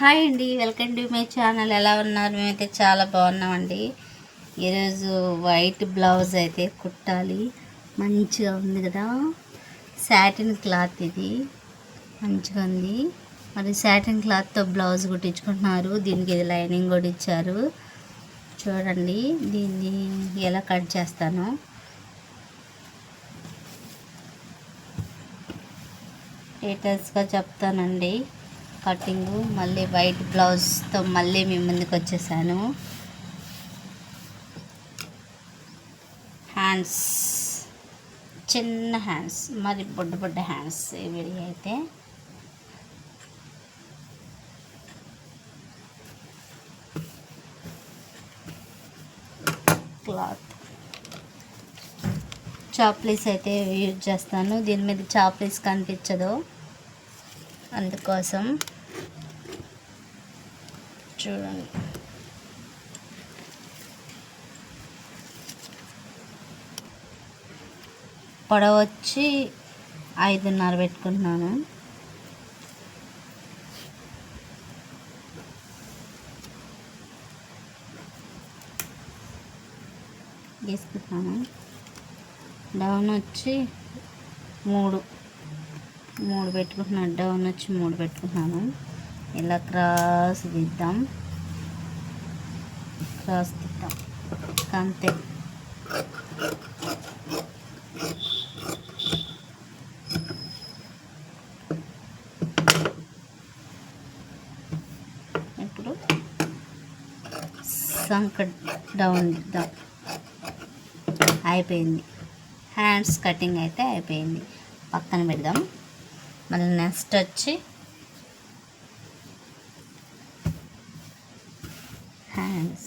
Hi అండి welcome to my channel. ఎలా ఉన్నారు? మేమైతే చాలా బాగున్నామండి. ఈరోజు వైట్ బ్లౌజ్ అయితే కుట్టాలి. మంచిగా ఉంది కదా? శాటిన్ క్లాత్ ఇది. మంచిగా ఉంది. మరి శాటిన్ క్లాత్తో బ్లౌజ్ కుట్టించుకుంటున్నారు. దీనికి ఇది లైనింగ్ కూడా ఇచ్చారు. చూడండి దీన్ని ఎలా కట్ చేస్తాను? డీటెయిల్స్గా చెప్తానండి. కటింగ్ మళ్ళీ వైట్ బ్లౌజ్తో మళ్ళీ మీ ముందుకు వచ్చేసాను. హ్యాండ్స్ చిన్న హ్యాండ్స్ మరి బొడ్డు బొడ్డ హ్యాండ్స్ ఇవి అయితే. క్లాత్. చాప్లీస్ అయితే యూజ్ చేస్తాను. దీని మీద చాప్లీస్ కనిపించదు. అందుకోసం చూడండి పొడవు వచ్చి ఐదున్నర పెట్టుకుంటున్నాను. తీసుకుంటున్నాను డౌన్ వచ్చి మూడు. మూడు పెట్టుకుంటున్నాను. డౌన్ వచ్చి మూడు పెట్టుకుంటున్నాను. ఇలా క్రాస్ దిద్దాం క్రాస్ దిద్దాం అంతే. ఇప్పుడు సంక డౌన్ దిద్దాం అయిపోయింది. హ్యాండ్స్ కటింగ్ అయితే అయిపోయింది. పక్కన పెడదాం. మళ్ళీ నెక్స్ట్ వచ్చి hands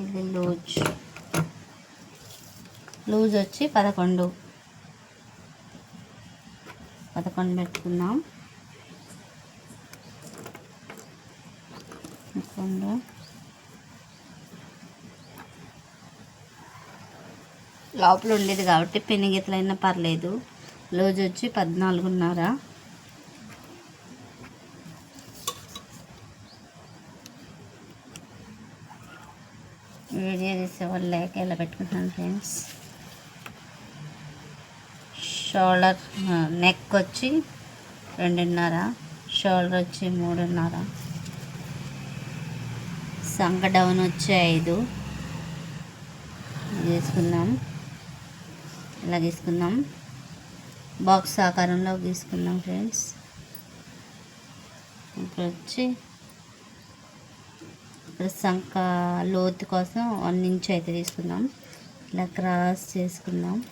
ఇది లూజ్. లూజ్ వచ్చి పదకొండు. పదకొండు పెట్టుకుందాం. పదకొండు. లోపల ఉండేది కాబట్టి పెనిగితలైనా పర్లేదు. లూజ్ వచ్చి పద్నాలుగున్నర. వీడియో తీసేవాళ్ళు లేక ఇలా పెట్టుకుంటున్నాను ఫ్రెండ్స్. షోల్డర్ నెక్ వచ్చి రెండున్నర షోల్డర్ వచ్చి మూడున్నర సంక డౌన్ వచ్చి ఐదు. ఇది తీసుకుందాం. ఇలా తీసుకుందాం. బాక్స్ ఆకారంలో తీసుకుందాం ఫ్రెండ్స్. ఇప్పుడు వచ్చి సంక లోతు కోసం వన్ ఇంచ్ అయితే తీసుకుందాం. ఇలా క్రాస్ చేసుకుందాం.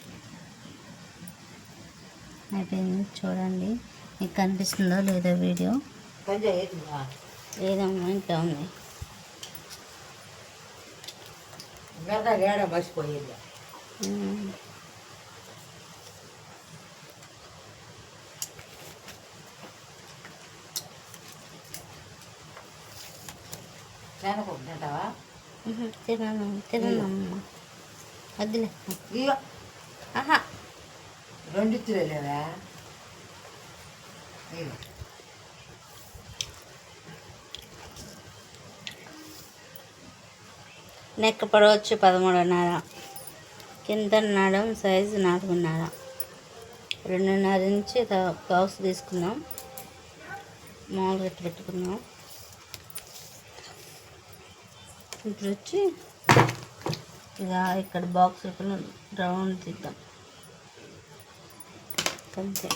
అయిపోయింది చూడండి. మీకు కనిపిస్తుందో లేదో వీడియో. లేదమ్మా ఇంకా ఉంది? మర్చిపోయేది. ఉమ్. తినకుంటుంటావా ఉహు, తినను. తిననమ్మా వద్దులే. ఇక ఆహా. రెండు తిరగలేవా నెక్ పొడవు వచ్చి పదమూడున్నర. కింద నడం సైజు నాలుగున్నర. రెండున్నర నుంచి బ్లౌజ్ తీసుకుందాం. మామూలుగా పెట్టుకుందాం. ఇప్పుడు వచ్చి ఇక ఇక్కడ బాక్స్ రౌండ్ తీద్దాం. అంతే.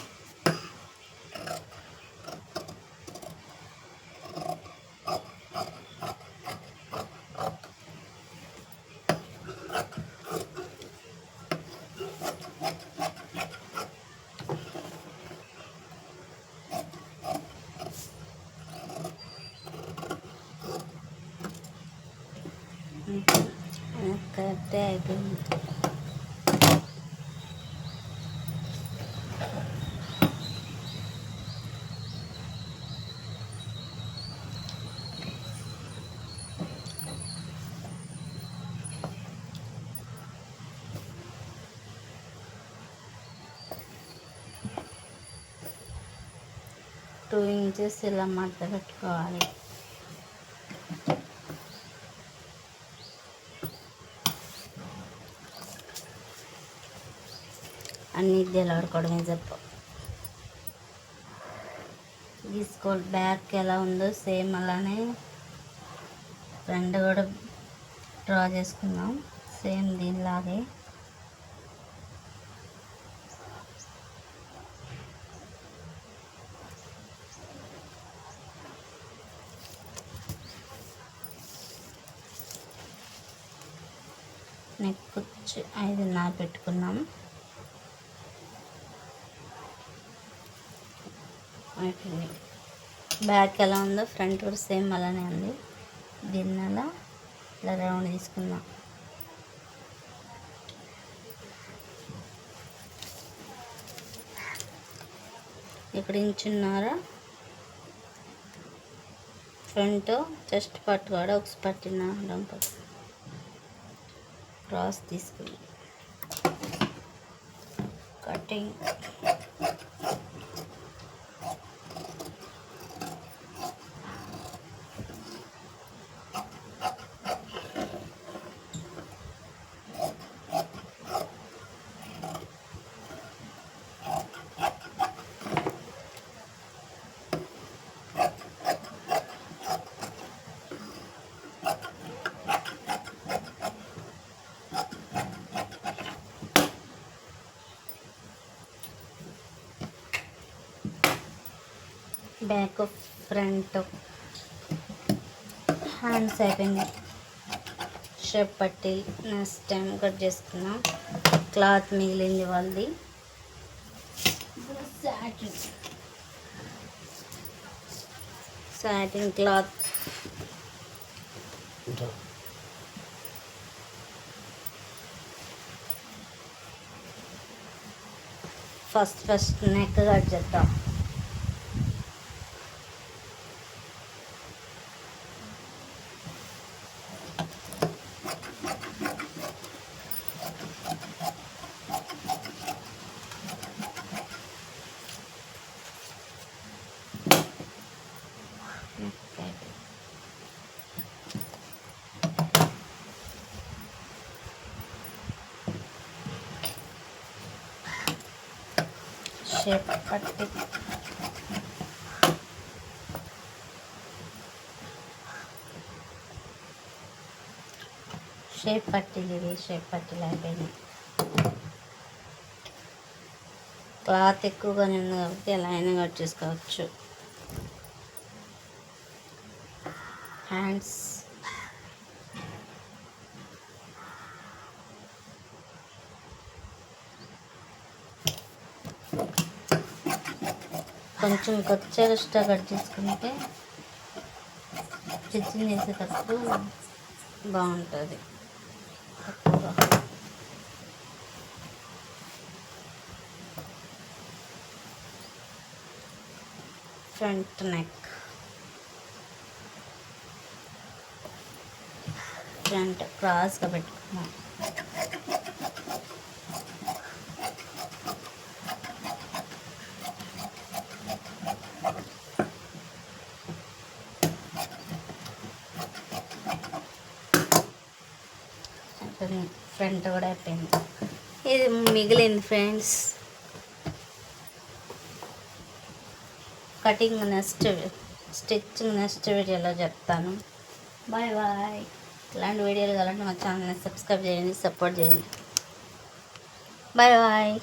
टू इंच सिल्ला कटी అన్ని తెలవడుకోవడమే ఈ స్కూల్ బ్యాక్ ఎలా ఉందో సేమ్ అలానే ఫ్రంట్ కూడా డ్రా చేసుకున్నాం సేమ్ దీనిలాగే. నెక్ వచ్చి ఐదున్నర పెట్టుకున్నాం. అయిపోయింది బ్యాక్ ఎలా ఉందో ఫ్రంట్ కూడా సేమ్ అలానే ఉంది. దీన్ని అలా ఇలా రౌండ్ తీసుకుందాం. ఇక్కడ ఇంచున్నారా. ఫ్రంట్ చెస్ట్ పట్టు కూడా ఒక పట్టిన క్రాస్ తీసుకుని కటింగ్ బ్యాక్ ఫ్రంట్ హ్యాండ్స్ అయిపోయింది షేప్ పట్టి నెక్స్ట్ టైం కట్ చేసుకున్నాం క్లాత్ మిగిలింది వాళ్ళది. Satin satin cloth first first neck cut చేద్దాం. షేప్ పట్టి. షేప్ పట్టీలు ఇవి షేప్ పట్టీలు అయిపోయినాయి క్లాత్ ఎక్కువగా ఉంది కాబట్టి ఎలా అయినా కట్ చేసుకోవచ్చు. హ్యాండ్స్ కొంచెం కొచ్చగా కట్ చేసుకుంటే స్టిచ్చింగ్ చేసేటప్పుడు బాగుంటుంది. తక్కువగా ఫ్రంట్ నెక్. ఫ్రంట్ క్రాస్గా పెట్టుకున్నాం ఫ్రంట్ కూడా అయిపోయింది ఇది మిగిలింది friends. Cutting next stitching next వీడియోలో చెప్తాను. Bye bye. ఇలాంటి వీడియోలు కావాలంటే మా ఛానల్ని సబ్స్క్రైబ్ చేయండి సపోర్ట్ చేయండి. Bye bye.